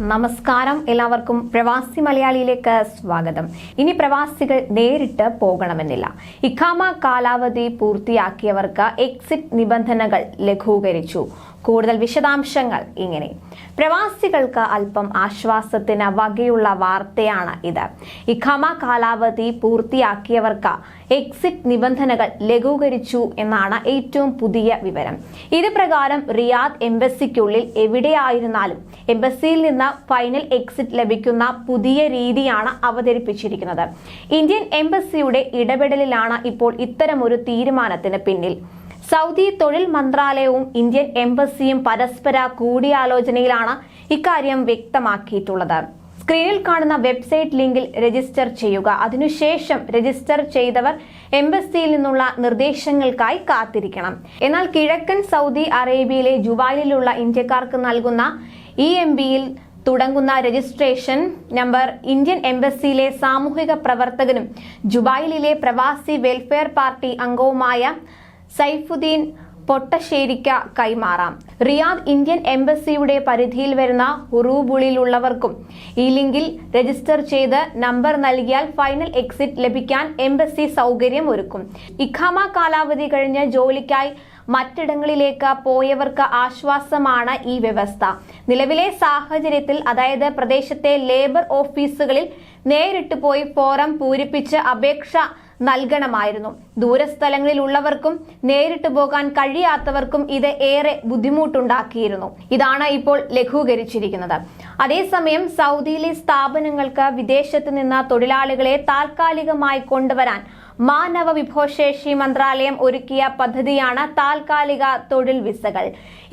നമസ്കാരം. എല്ലാവർക്കും പ്രവാസി മലയാളിയിലേക്ക് സ്വാഗതം. ഇനി പ്രവാസികൾ നേരിട്ട് പോകണമെന്നില്ല. ഇഖാമ കാലാവധി പൂർത്തിയാക്കിയവർക്ക് എക്സിറ്റ് നിബന്ധനകൾ ലഘൂകരിച്ചു. കൂടുതൽ വിശദാംശങ്ങൾ ഇങ്ങനെ. പ്രവാസികൾക്ക് അല്പം ആശ്വാസത്തിന് വകയുള്ള വാർത്തയാണ് ഇത്. ഇഖാമ കാലാവധി പൂർത്തിയാക്കിയവർക്ക് എക്സിറ്റ് നിബന്ധനകൾ ലഘൂകരിച്ചു എന്നാണ് ഏറ്റവും പുതിയ വിവരം. ഇത് പ്രകാരം റിയാദ് എംബസിക്കുള്ളിൽ എവിടെയായിരുന്നാലും എംബസിയിൽ നിന്ന് ഫൈനൽ എക്സിറ്റ് ലഭിക്കുന്ന പുതിയ രീതിയാണ് അവതരിപ്പിച്ചിരിക്കുന്നത്. ഇന്ത്യൻ എംബസിയുടെ ഇടപെടലിലാണ് ഇപ്പോൾ ഇത്തരമൊരു തീരുമാനത്തിന് പിന്നിൽ. സൗദി തൊഴിൽ മന്ത്രാലയവും ഇന്ത്യൻ എംബസിയും പരസ്പര കൂടിയാലോചനയിലാണ് ഇക്കാര്യം വ്യക്തമാക്കിയിട്ടുള്ളത്. സ്ക്രീനിൽ കാണുന്ന വെബ്സൈറ്റ് ലിങ്കിൽ രജിസ്റ്റർ ചെയ്യുക. അതിനുശേഷം രജിസ്റ്റർ ചെയ്തവർ എംബസിയിൽ നിന്നുള്ള നിർദ്ദേശങ്ങൾക്കായി കാത്തിരിക്കണം. എന്നാൽ കിഴക്കൻ സൗദി അറേബ്യയിലെ ജുബായിലുള്ള ഇന്ത്യക്കാർക്ക് നൽകുന്ന ഇ എം ബിയിൽ തുടങ്ങുന്ന രജിസ്ട്രേഷൻ നമ്പർ ഇന്ത്യൻ എംബസിയിലെ സാമൂഹിക പ്രവർത്തകനും ജുബായിലിലെ പ്രവാസി വെൽഫെയർ പാർട്ടി അംഗവുമായ സൈഫുദ്ദീൻ പൊട്ടശ്ശേരിക്ക കൈമാറാം. റിയാദ് ഇന്ത്യൻ എംബസിയുടെ പരിധിയിൽ വരുന്ന ഉറൂബുളിലുള്ളവർക്കും ഈ ലിങ്കിൽ രജിസ്റ്റർ ചെയ്ത് നമ്പർ നൽകിയാൽ ഫൈനൽ എക്സിറ്റ് ലഭിക്കാൻ എംബസി സൗകര്യം ഒരുക്കും. ഇഖാമ കാലാവധി കഴിഞ്ഞ് ജോലിക്കായി മറ്റിടങ്ങളിലേക്ക് പോയവർക്ക് ആശ്വാസമാണ് ഈ വ്യവസ്ഥ. നിലവിലെ സാഹചര്യത്തിൽ അതായത് പ്രദേശത്തെ ലേബർ ഓഫീസുകളിൽ നേരിട്ട് പോയി ഫോറം പൂരിപ്പിച്ച് അപേക്ഷ നൽകണമായിരുന്നു. ദൂരസ്ഥലങ്ങളിലുള്ളവർക്കും നേരിട്ട് പോകാൻ കഴിയാത്തവർക്കും ഇത് ഏറെ ബുദ്ധിമുട്ടുണ്ടാക്കിയിരുന്നു. ഇതാണ് ഇപ്പോൾ ലഘൂകരിച്ചിരിക്കുന്നത്. അതേസമയം സൗദിയിലെ സ്ഥാപനങ്ങൾക്ക് വിദേശത്ത് നിന്ന് തൊഴിലാളികളെ താൽക്കാലികമായി കൊണ്ടുവരാൻ മാനവ വിഭവശേഷി മന്ത്രാലയം ഒരുക്കിയ പദ്ധതിയാണ് താൽക്കാലിക തൊഴിൽ വിസകൾ.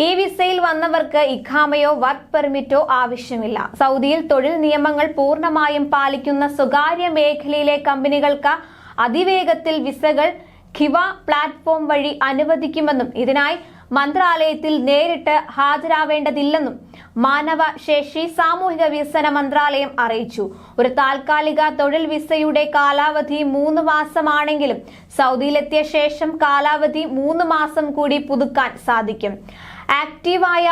ഈ വിസയിൽ വന്നവർക്ക് ഇഖാമയോ വർക്ക് പെർമിറ്റോ ആവശ്യമില്ല. സൗദിയിൽ തൊഴിൽ നിയമങ്ങൾ പൂർണമായും പാലിക്കുന്ന സ്വകാര്യ മേഖലയിലെ കമ്പനികൾക്ക് അതിവേഗത്തിൽ വിസകൾ ഖിവ പ്ലാറ്റ്ഫോം വഴി അനുവദിക്കുമെന്നും ഇതിനായി മന്ത്രാലയത്തിൽ നേരിട്ട് ഹാജരാവേണ്ടതില്ലെന്നും മാനവ ശേഷി സാമൂഹിക വികസന മന്ത്രാലയം അറിയിച്ചു. ഒരു താൽക്കാലിക തൊഴിൽ വിസയുടെ കാലാവധി മൂന്ന് മാസമാണെങ്കിലും സൗദിയിലെത്തിയ ശേഷം കാലാവധി മൂന്ന് മാസം കൂടി പുതുക്കാൻ സാധിക്കും. ആക്റ്റീവായ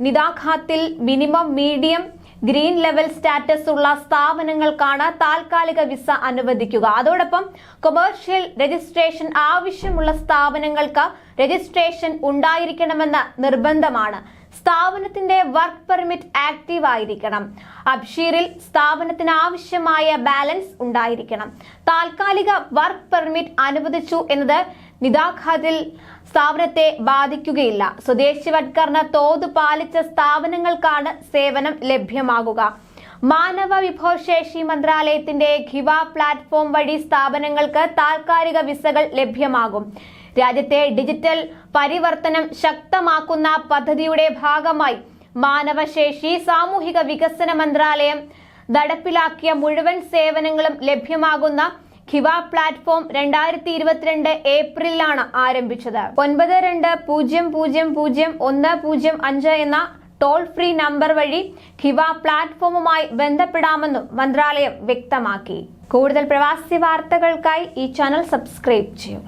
നിദാഖാത്തിൽ minimum medium green level status ഉള്ള സ്ഥാപനങ്ങൾക്കാണ് താൽക്കാലിക വിസ അനുവദിക്കുക. അതോടൊപ്പം കൊമേഴ്ഷ്യൽ രജിസ്ട്രേഷൻ ആവശ്യമുള്ള സ്ഥാപനങ്ങൾക്ക് രജിസ്ട്രേഷൻ ഉണ്ടായിരിക്കണമെന്ന് നിർബന്ധമാണ്. സ്ഥാപനത്തിന്റെ വർക്ക് പെർമിറ്റ് ആക്റ്റീവ് ആയിരിക്കണം. അബ്ഷീറിൽ സ്ഥാപനത്തിന് ആവശ്യമായ ബാലൻസ് ഉണ്ടായിരിക്കണം. താൽക്കാലിക വർക്ക് പെർമിറ്റ് അനുവദിച്ചു എന്നത് നിതാഖാതിൽ സ്ഥാപനത്തെ ബാധിക്കുകയില്ല. സ്വദേശിവത്കരണ തോത് പാലിച്ച സ്ഥാപനങ്ങൾക്കാണ് സേവനം ലഭ്യമാകുക. മാനവ വിഭവശേഷി മന്ത്രാലയത്തിന്റെ ഖിവ പ്ലാറ്റ്ഫോം വഴി സ്ഥാപനങ്ങൾക്ക് താൽക്കാലിക വിസകൾ ലഭ്യമാകും. രാജ്യത്തെ ഡിജിറ്റൽ പരിവർത്തനം ശക്തമാക്കുന്ന പദ്ധതിയുടെ ഭാഗമായി മാനവശേഷി സാമൂഹിക വികസന മന്ത്രാലയം നടപ്പിലാക്കിയ മുഴുവൻ സേവനങ്ങളും ലഭ്യമാകുന്ന ഖിവ പ്ലാറ്റ്ഫോം രണ്ടായിരത്തി ഇരുപത്തിരണ്ട് ഏപ്രിലാണ് ആരംഭിച്ചത്. ഒൻപത് രണ്ട് പൂജ്യം പൂജ്യം പൂജ്യം ഒന്ന് പൂജ്യം അഞ്ച് എന്ന ടോൾ ഫ്രീ നമ്പർ വഴി ഖിവ പ്ലാറ്റ്ഫോമുമായി ബന്ധപ്പെടാമെന്നും മന്ത്രാലയം വ്യക്തമാക്കി. കൂടുതൽ പ്രവാസി വാർത്തകൾക്കായി ഈ ചാനൽ സബ്സ്ക്രൈബ് ചെയ്യുക.